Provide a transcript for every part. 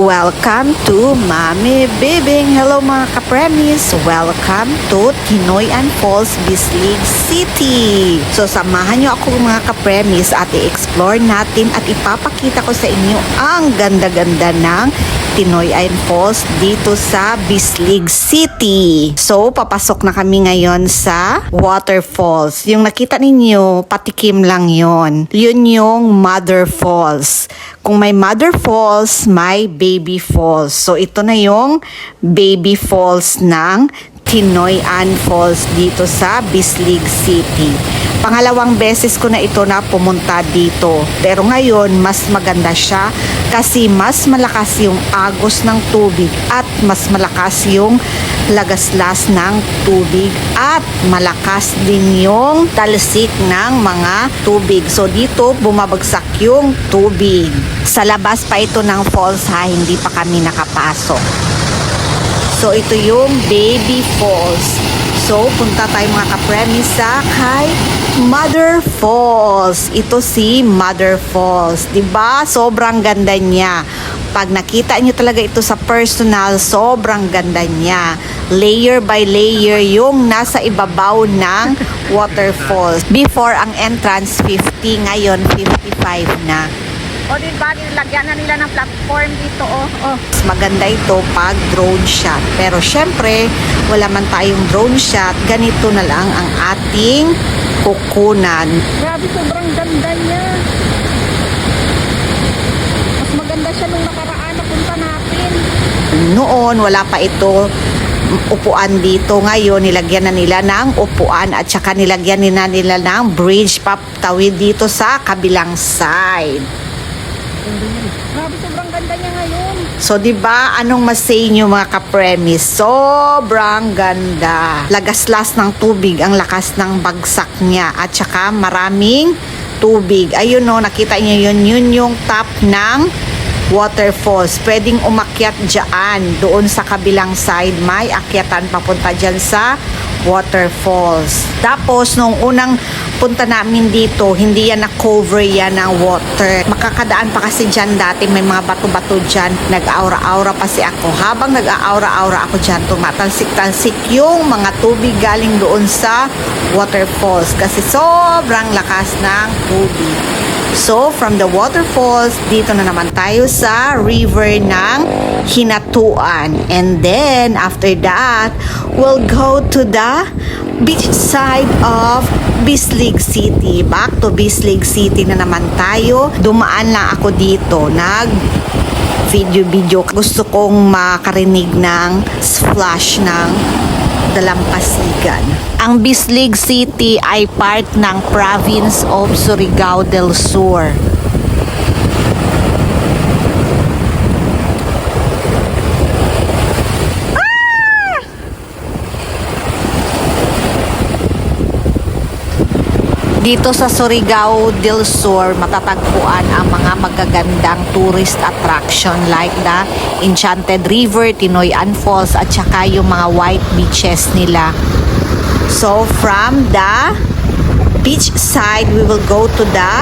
Welcome to Mami Bibing. Hello mga kapremis. Welcome to Tinoyan Falls, Bislig City. So samahan nyo ako mga kapremis at i-explore natin at ipapakita ko sa inyo ang ganda-ganda ng Tinoyan Falls dito sa Bislig City. So papasok na kami ngayon sa waterfalls. Yung nakita ninyo, patikim lang yon. Yun yung Mother Falls. Kung may Mother Falls, may Baby Falls. So ito na yung Baby Falls ng Tinoy Ann Falls dito sa Bislig City. Pangalawang beses ko na ito na pumunta dito. Pero ngayon, mas maganda siya kasi mas malakas yung agos ng tubig at mas malakas yung lagaslas ng tubig at malakas din yung talsik ng mga tubig. So dito bumabagsak yung tubig. Sa labas pa ito ng falls ha, hindi pa kami nakapasok. So ito yung Baby Falls. So punta tayo mga kapremis sa kay Mother Falls. Ito si Mother Falls. 'Di ba? Sobrang ganda niya. Pag nakita niyo talaga ito sa personal, sobrang ganda niya. Layer by layer yung nasa ibabaw ng waterfalls. Before ang entrance 50, ngayon 55 na. O di ba, nilagyan na nila ng platform dito, oh. oh. Maganda ito pag drone shot. Pero syempre, wala man tayong drone shot, ganito na lang ang ating kukunan. Grabe, sobrang ganda niya. Mas maganda siya nung nakaraan na punta natin. Noon, wala pa ito upuan dito. Ngayon, nilagyan na nila ng upuan at saka nilagyan nila nila ng bridge paptawid dito sa kabilang side. Grabe, sobrang ganda niya ngayon. So, di ba anong masay nyo mga kapremis? Sobrang ganda. Lagaslas ng tubig, ang lakas ng bagsak niya. At saka maraming tubig. Ayun no, nakita niyo yun, yun yung top ng waterfalls. Pwedeng umakyat dyan, doon sa kabilang side. May akyatan papunta dyan sa waterfalls. Tapos, nung unang punta namin dito, hindi yan na-cover yan ng water. Makakadaan pa kasi dyan dati, may mga bato-bato dyan. Nag-aura-aura pa si ako. Habang nag-aura-aura ako dyan, tumatalsik-talsik yung mga tubig galing doon sa waterfalls. Kasi sobrang lakas ng tubig. So, from the waterfalls, dito na naman tayo sa river ng Hinatuan. And then, after that, we'll go to the beach side of Bislig City. Back to Bislig City na naman tayo. Dumaan lang ako dito. Nag video-video. Gusto kong makarinig ng splash ng dalampasigan. Ang Bislig City ay part ng province of Surigao del Sur. Dito sa Surigao del Sur, matatagpuan ang mga magagandang tourist attraction like the Enchanted River, Tinoyan Falls, at saka yung mga white beaches nila. So, from the beach side, we will go to the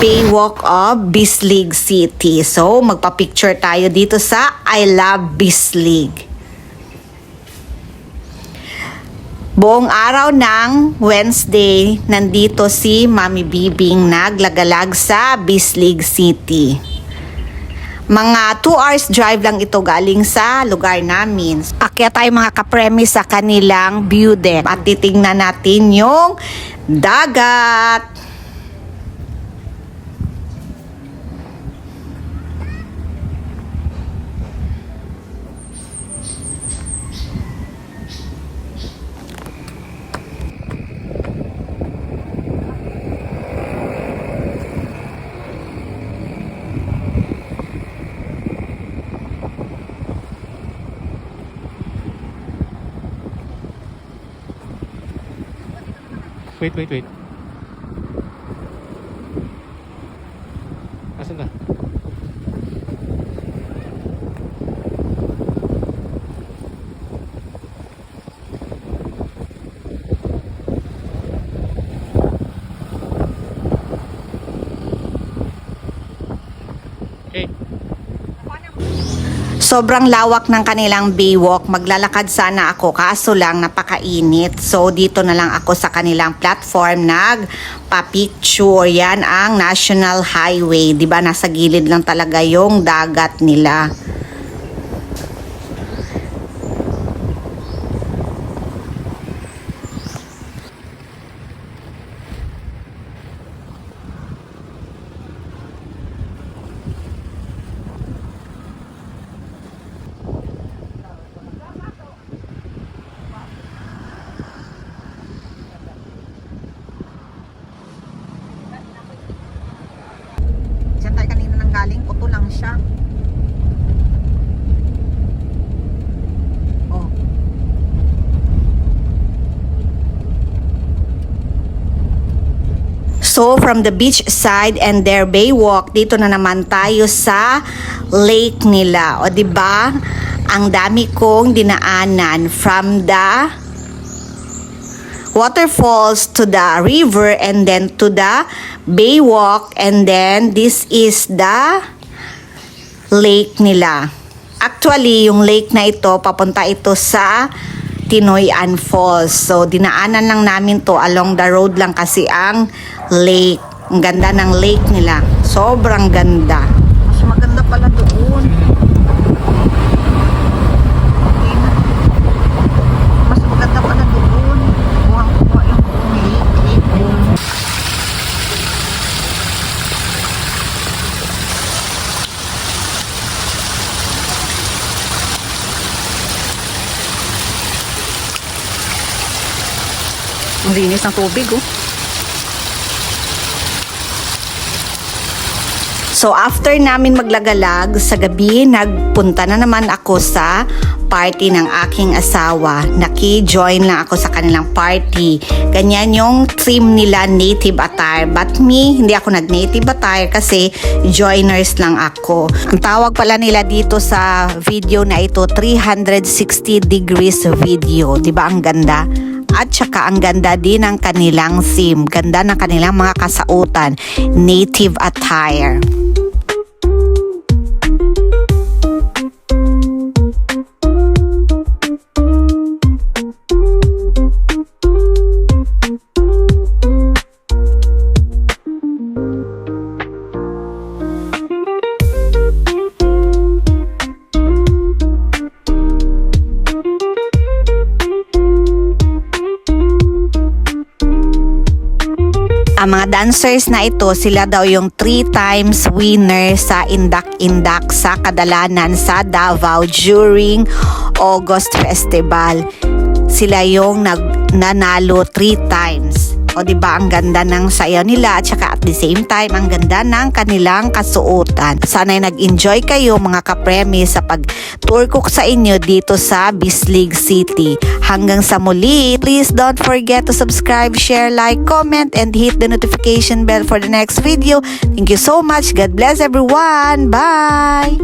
Baywalk of Bislig City. So, magpa-picture tayo dito sa I Love Bislig. Buong araw ng Wednesday, nandito si Mami Bibing naglagalag sa Bislig City. Mga 2 hours drive lang ito galing sa lugar namin. Akyat tayo mga kapremis sa kanilang view deck at titingnan natin yung dagat. Wait, wait, wait. Sobrang lawak ng kanilang baywalk. Maglalakad sana ako kaso lang napakainit. So dito na lang ako sa kanilang platform nagpa-picture. Yan ang National Highway. 'Di ba Nasa gilid lang talaga yung dagat nila. Diyan tayo kanina nang galing. Puto lang siya. Oh. So, from the beach side and their baywalk, dito na naman tayo sa lake nila. O, di ba? Ang dami kong dinaanan from the waterfalls to the river and then to the baywalk and then this is the lake nila. Actually, yung lake na ito, papunta ito sa Tinoyan Falls. So, dinaanan lang namin to along the road lang kasi ang lake. Ang ganda ng lake nila. Sobrang ganda. Mas maganda pala doon. Mas maganda pala doon. Buhang ko yung lake. lake. Ang linis ng tubig, oh. So, after namin maglagalag, sa gabi, nagpunta na naman ako sa party ng aking asawa. Naki-join lang ako sa kanilang party. Ganyan yung theme nila, native attire. But me, hindi ako nag-native attire kasi joiners lang ako. Ang tawag pala nila dito sa video na ito, 360 degrees video. 'Di ba ang ganda? At saka ang ganda din ng kanilang theme. Ganda ng kanilang mga kasautan. Native attire. Ang mga dancers na ito, sila daw yung three times winner sa Indak-Indak sa Kadalanan sa Davao during August Festival. Sila yung nag nanalo three times. O ba ang ganda ng sayaw nila at saka at the same time ang ganda ng kanilang kasuotan. Sana'y nag-enjoy kayo mga kapremi sa pag-tour ko sa inyo dito sa Bislig City. Hanggang sa muli, please don't forget to subscribe, share, like, comment, and hit the notification bell for the next video. Thank you so much. God bless everyone. Bye!